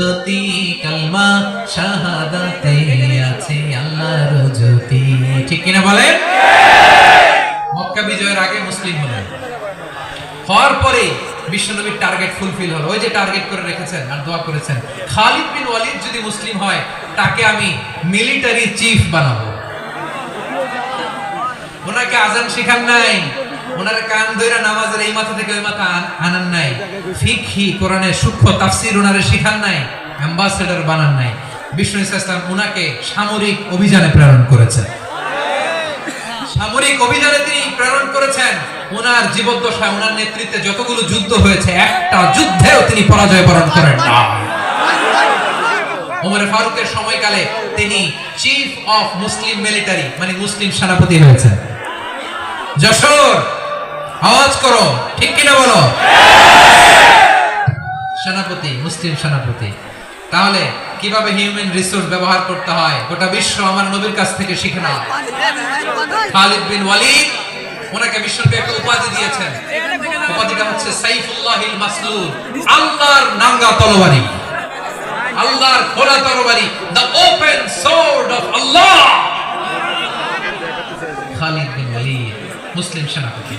জ্যোতি কালমা শাহাদাতে আছে আল্লাহর জ্যোতি ঠিক কিনা বলেন? মক্কা বিজয়ের আগে মুসলিম হলেন। হওয়ার পরে বিশ্বনবীর টার্গেট ফুলফিল হলো। ওই যে টার্গেট করে রেখেছেন আর দোয়া করেছেন। খালিদ বিন ওয়ালিদ যদি মুসলিম হয়, তাকে আমি মিলিটারি চিফ বানাবো। ওনাকে আজান শিখান নাই। ওনার কান ধইরা নামাজের এই মাথা থেকে ওই মাথা আন- আনান নাই। ফিকহি, কোরআনের সূক্ষ্ম তাফসীর ওনারে শিখান নাই, অ্যাম্বাসেডর বানান নাই। বিষ্ণু ইসলাম ওনাকে সামরিক অভিযানে প্রেরণ করেছেন সামরিক অভিযানে তিনি প্রেরণ করেছেন। ওনার জীবদ্দশায় ওনার নেতৃত্বে যতগুলো যুদ্ধ হয়েছে, একটা যুদ্ধেও তিনি পরাজয় বরণ করেন না ওমর ফারুকের সময়কালে তিনি চিফ অফ মুসলিম মিলিটারি মানে মুসলিম সেনাপতি হয়েছেন। যশোর আওয়াজ করো, ঠিক কিনা বলো? সেনাপতি, মুসলিম সেনাপতি। তাহলে কীভাবে হিউম্যান রিসোর্স ব্যবহার করতে হয়? গোটা বিশ্ব আমার নবীর কাছ থেকে শিখে না খালিদ বিন ওয়ালিদ, ওনাকে বিশ্বকে একটা উপাধি দিয়েছেন। উপাধিটা হচ্ছে সাইফুল্লাহিল মাসলুল আল্লাহর নাঙ্গা তলোয়ারি। আল্লাহর খোলা তরবারি the open sword of Allah Khalid bin Walid, মুসলিম সেনাপতি।